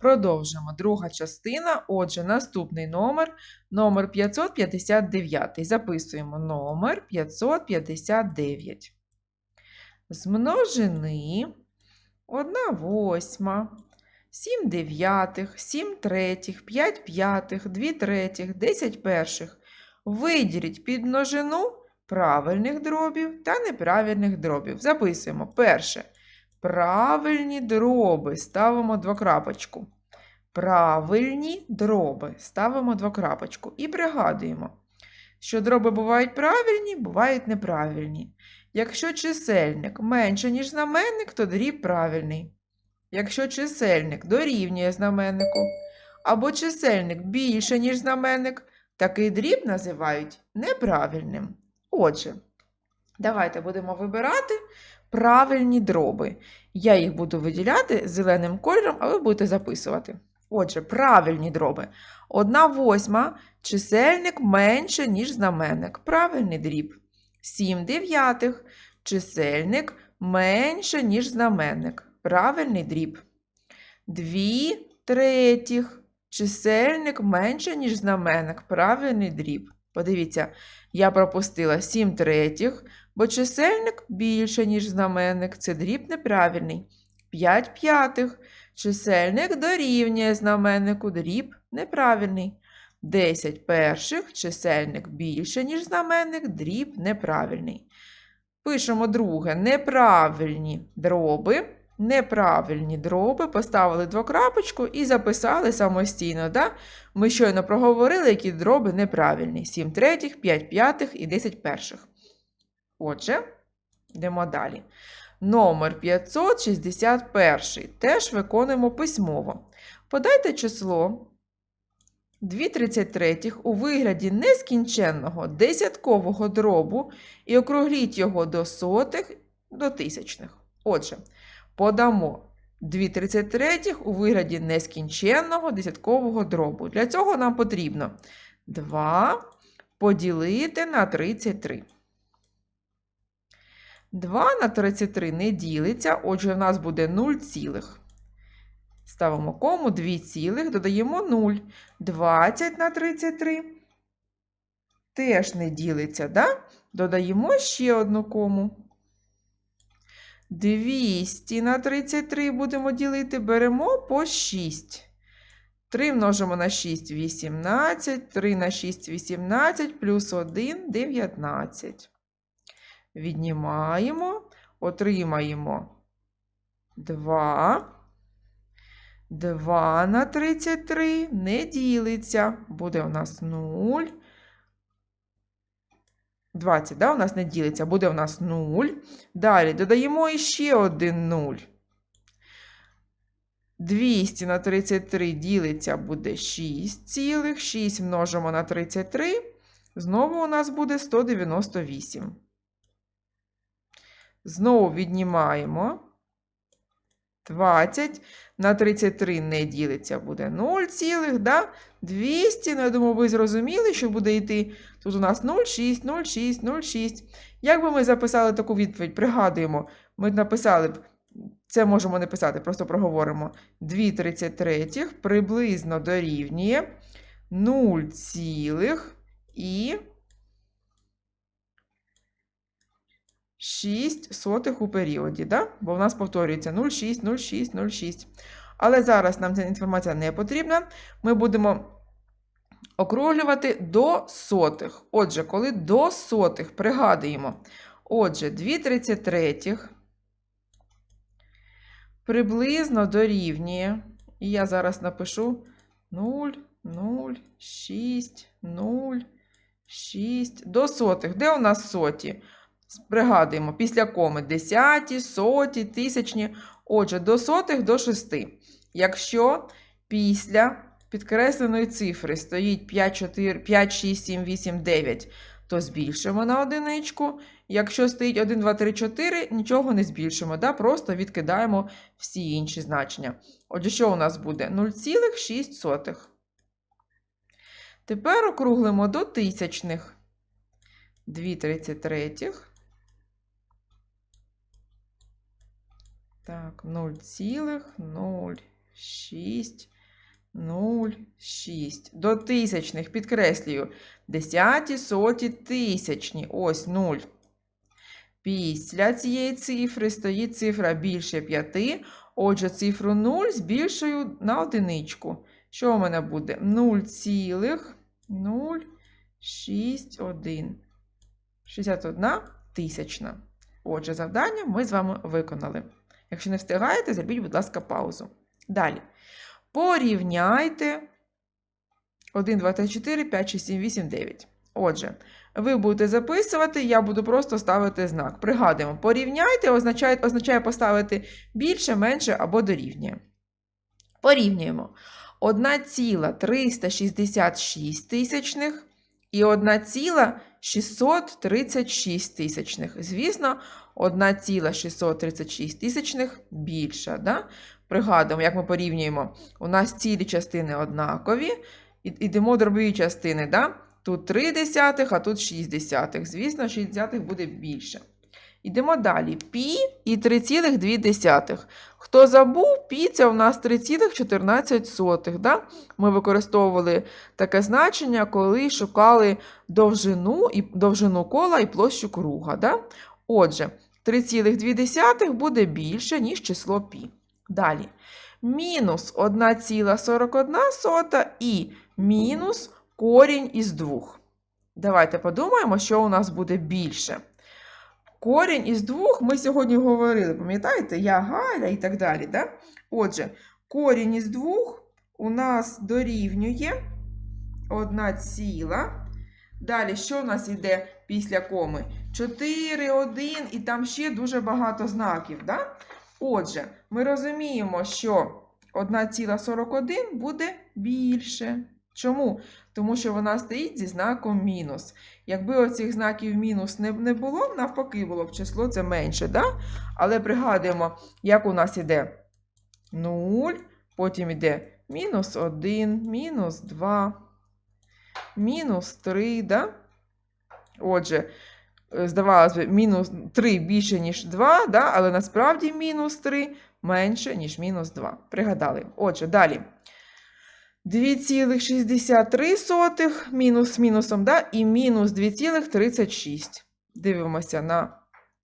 Продовжимо. Друга частина. Отже, наступний номер номер 559. Записуємо номер 559. З множини 1 восьма, 7 дев'ятих, 7 третіх, 5 п'ятих, 2 третіх, 10 перших. Виділіть під множину правильних дробів та неправильних дробів. Записуємо перше. Правильні дроби ставимо двокрапочку. Правильні дроби ставимо двокрапочку. І пригадуємо, що дроби бувають правильні, бувають неправильні. Якщо чисельник менше, ніж знаменник, то дріб правильний. Якщо чисельник дорівнює знаменнику, або чисельник більше, ніж знаменник, такий дріб називають неправильним. Отже, давайте будемо вибирати правильні дроби. Я їх буду виділяти зеленим кольором, а ви будете записувати. Отже, правильні дроби. Одна восьма чисельник менше, ніж знаменник. Правильний дріб. 7 дев'ятих чисельник менше, ніж знаменник. Правильний дріб. 2 третіх чисельник менше, ніж знаменник. Правильний дріб. Подивіться, я пропустила 7 третіх, бо чисельник більше, ніж знаменник. Це дріб неправильний. 5 п'ятих. Чисельник дорівнює знаменнику, дріб неправильний. 10 перших, чисельник більше, ніж знаменник, дріб неправильний. Пишемо друге. Неправильні дроби. Неправильні дроби. Поставили двокрапочку і записали самостійно. Да? Ми щойно проговорили, які дроби неправильні. 7 третіх, 5 п'ятих і 10 перших. Отже, йдемо далі. Номер 561. Теж виконуємо письмово. Подайте число 2,33 у вигляді нескінченного десяткового дробу і округліть його до сотих до тисячних. Отже, подамо 2,33 у вигляді нескінченного десяткового дробу. Для цього нам потрібно 2 поділити на 33. 2 на 33 не ділиться, отже, в нас буде 0 цілих. Ставимо кому 2 цілих, додаємо 0. 20 на 33 теж не ділиться, да? додаємо ще одну кому. 200 на 33 будемо ділити, беремо по 6. 3 множимо на 6 18, 3 на 6 18, плюс 1 19. Віднімаємо, отримаємо 2. 2 на 33 не ділиться. Буде у нас 0. 20, да, у нас не ділиться, буде у нас 0. Далі додаємо іще один 0. 200 на 33 ділиться буде 6 цілих. 6 множимо на 33. Знову у нас буде 198. Знову віднімаємо. 20 на 33 не ділиться, буде 0 цілих, да? 200, ну, я думаю, ви зрозуміли, що буде йти. Тут у нас 0,6, 0,6, 0,6. Як би ми записали таку відповідь? Пригадуємо, ми написали б, це можемо не писати, просто проговоримо. 2 33 приблизно дорівнює 0 цілих і 6 сотих у періоді, да? бо в нас повторюється 0,6, 0,6, 0,6. Але зараз нам ця інформація не потрібна. Ми будемо округлювати до сотих. Отже, коли до сотих пригадуємо. Отже, 2 33 приблизно дорівнює. І я зараз напишу 0, 0, 6, 0, 6. До сотих. Де у нас соті? Пригадуємо, після коми десяті, соті, тисячні. Отже, до сотих до шести. Якщо після підкресленої цифри стоїть 5, 4, 5, 6, 7, 8, 9, то збільшимо на одиничку. Якщо стоїть 1, 2, 3, 4, нічого не збільшимо, да? просто відкидаємо всі інші значення. Отже, що у нас буде? 0,6. Тепер округлимо до тисячних. 2 33. Так, 0,0. 6, 0, 6. До тисячних підкреслюю. Десяті, соті, тисячні. Ось 0. Після цієї цифри стоїть цифра більше 5. Отже, цифру 0 збільшую на одиничку. Що у мене буде? 0,061. 61 тисячна. Отже, завдання ми з вами виконали. Якщо не встигаєте, зробіть, будь ласка, паузу. Далі. Порівняйте 1, 2, 3, 4, 5, 6, 7, 8, 9. Отже, ви будете записувати, я буду просто ставити знак. Пригадуємо, порівняйте означає, означає поставити більше, менше або дорівнює. Порівнюємо 1,366 тисячних і 1,636 тисячних. Звісно, 1,636 тисячних більша. Да? Пригадуємо, як ми порівнюємо. У нас цілі частини однакові. Йдемо дробові частини. Да? Тут 3 десятих, а тут 6 десятих. Звісно, 6 десятих буде більше. Йдемо далі. Пі і 3,2. Хто забув, пі це у нас 3,14. Да? Ми використовували таке значення, коли шукали довжину, і, довжину кола і площу круга. Да? Отже, 3,2 буде більше, ніж число пі. Далі. Мінус 1,41 і мінус корінь із 2. Давайте подумаємо, що у нас буде більше. Корінь із двох ми сьогодні говорили, пам'ятаєте? Я Галя і так далі. Да? Отже, корінь із двох у нас дорівнює 1 ціла. Далі, що у нас йде після коми? 4, 1 і там ще дуже багато знаків. Да? Отже, ми розуміємо, що 1,41 буде більше. Чому? Тому що вона стоїть зі знаком мінус. Якби оцих знаків мінус не, було, навпаки було б число це менше. Да? Але пригадуємо, як у нас іде 0, потім іде мінус 1, мінус 2, мінус 3. Да? Отже, е, здавалось би, мінус 3 більше, ніж 2, да? але насправді мінус 3 менше, ніж мінус 2. Пригадали. Отже, далі. 2,63 мінус мінусом, да? і мінус 2,36. Дивимося на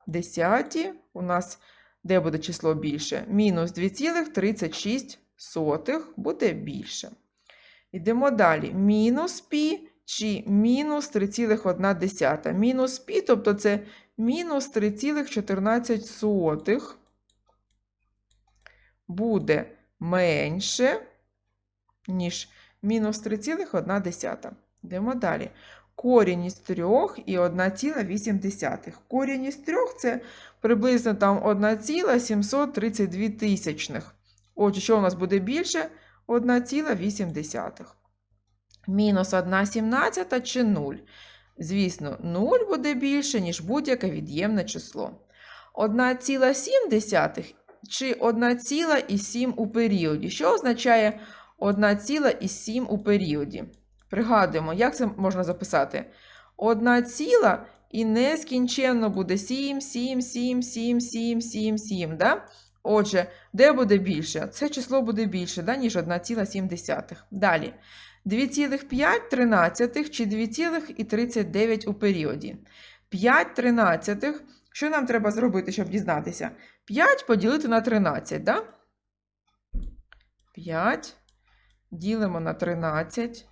десяті. У нас де буде число більше? Мінус 2,36 буде більше. Йдемо далі. Мінус пі чи мінус 3,1. Мінус пі, тобто це мінус 3,14 буде менше, ніж мінус 3,1. Йдемо далі. Корінь із 3 і 1,8. Корінь із 3 це приблизно там 1,732 тисячних. Отже, що у нас буде більше? 1,8. Мінус 1,17 чи 0. Звісно, 0 буде більше, ніж будь-яке від'ємне число. 1,7 чи 1,7 у періоді. Що означає 1,7 у періоді? Пригадуємо, як це можна записати? 1 ціла і нескінченно буде 7, 7, 7, 7, 7, 7, 7. Да? Отже, де буде більше? Це число буде більше, да, ніж 1,7. Далі. 2,5 тринадцятих чи 2,39 у періоді. 5 тринадцятих. Що нам треба зробити, щоб дізнатися? 5 поділити на 13, да? 5 ділимо на 13.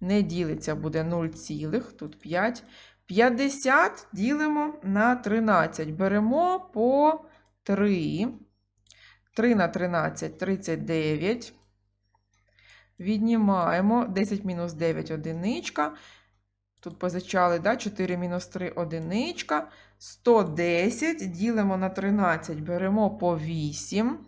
Не ділиться, буде 0, цілих, тут 5. 50 ділимо на 13. Беремо по 3. 3 на 13 39. Віднімаємо 10 мінус 9 одиничка. Тут позичали, да? 4 мінус 3 одиничка. 110 ділимо на 13, беремо по 8.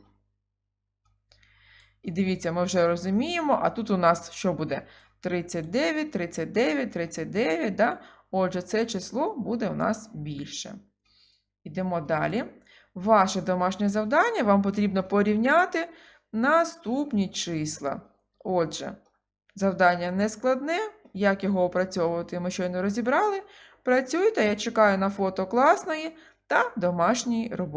І дивіться, ми вже розуміємо, а тут у нас що буде? 39, 39, 39. Да? Отже, це число буде у нас більше. Йдемо далі. Ваше домашнє завдання вам потрібно порівняти наступні числа. Отже, завдання не складне. Як його опрацьовувати, ми щойно розібрали. Працюйте, я чекаю на фото класної та домашньої роботи.